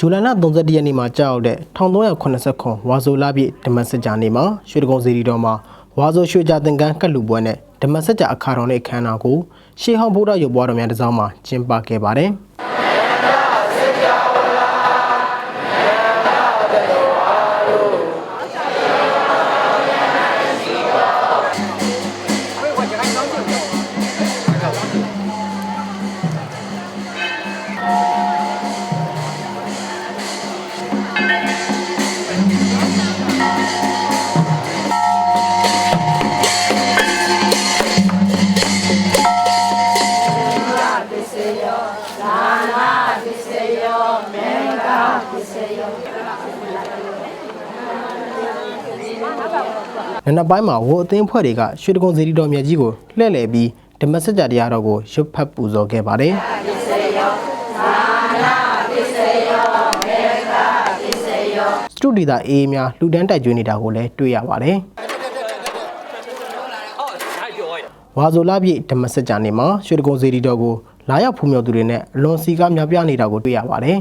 ဇူလိုင်လ31ရက်နေ့မှာကြာရောက်တဲ့1389ဝါဆိုလပြည့်ဓမ္မစကြာနေ့မှာရွှေတကုံစီရီတော်မှာဝါဆိုရွှေကြသင်္ကန်းကတ်လူပွဲနဲ့ဓမ္မစကြာအခါတော်နဲ့အခမ်းအနားကိုရှေးဟောင်းဗုဒ္ဓရုပ်ပွားတော်များတစ်စောင်းမှာကျင်းပခဲ့ပါတယ်။ နံနက်ပိုင်းမှာဝိုအသင်းဖွဲ့တွေကရွှေတကုံစီရီတော်မြတ်ကြီးကိုလှည့်လည်ပြီးဓမ္မစကြာတရားတော်ကိုရွတ်ဖတ်ပူဇော်ခဲ့ပါတယ်စတူဒီတာအေးများလူတန်းတိုက်ကျွေးနေတာကိုလည်းတွေ့ရပါတယ်ဝါဆိုလာပြည့်ဓမ္မစကြာနေ့မှာရွှေတကုံစီရီတော်ကိုလာရောက်ဖူးမြော်သူတွေနဲ့အလွန်စီကားများပြားနေတာကိုတွေ့ရပါတယ်